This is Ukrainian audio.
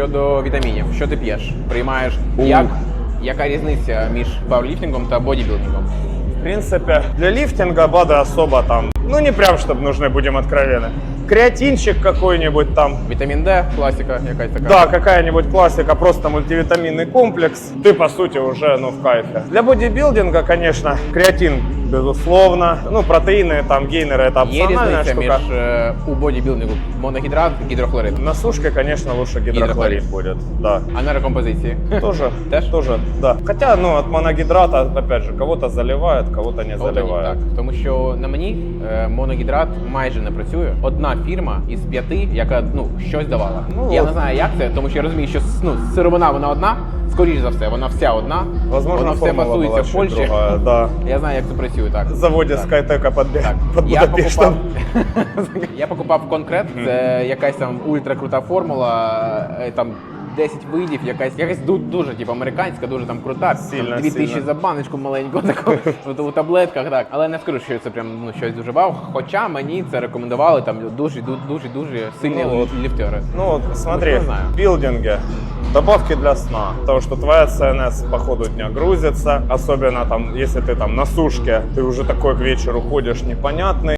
щодо вітамінів, що ти п'єш? Приймаєш як? Яка різниця між пауерліфтингом та бодібілдингом? В принципе, для лифтинга БАДы особо там, ну не прям, чтобы нужны, будем откровенны. Креатинчик какой-нибудь там, Вітамін Д, класика якась така. Да, какая-нибудь классика, просто мультивитаминный комплекс. Ты, по сути, уже ну, в кайфе. Для бодибилдинга, конечно, креатин, безусловно. Ну, протеины, там, гейнеры, это Є опциональная різниця штука. між е, у бодібілдингу моногідрат, гідрохлорид, На сушке, конечно, лучше гидрохлорид будет, да. а на рекомпозиції. Тоже, Теж? тоже, да. Хотя, ну, от моногидрата, опять же, кого-то заливают, кого-то не От заливают. так. Тому що на мені е, моногідрат майже не працює. Одна фірма із п'яти, яка ну щось давала. Ну, я от. не знаю, як це, тому що я розумію, що ну, сировина вона одна, скоріш за все, вона вся одна. Возможно, воно все формула фасується была в чуть Польщі. другая, да. Я знаю, як це працює так. В заводе Так. Скайтека Так, под я Будапештом. покупав, я покупав конкрет, це якась там ультракрута формула, е, там 10 видів, якась якась ду- дуже типу, американська, дуже там крута. Сильно, там, 2000 сильно. за баночку маленьку таку от у таблетках. Так, але не скажу, що це прям ну щось дуже вау. Хоча мені це рекомендували там дуже дуже дуже дуже сильні Ну, от. ліфтери. Ну вот смотри, Ну, что знаю. в билдинге добавки для сна. Потому что твоя ЦНС по ходу дня грузится. Особенно там, если ты там на сушке, ты уже такой к вечеру ходишь непонятный.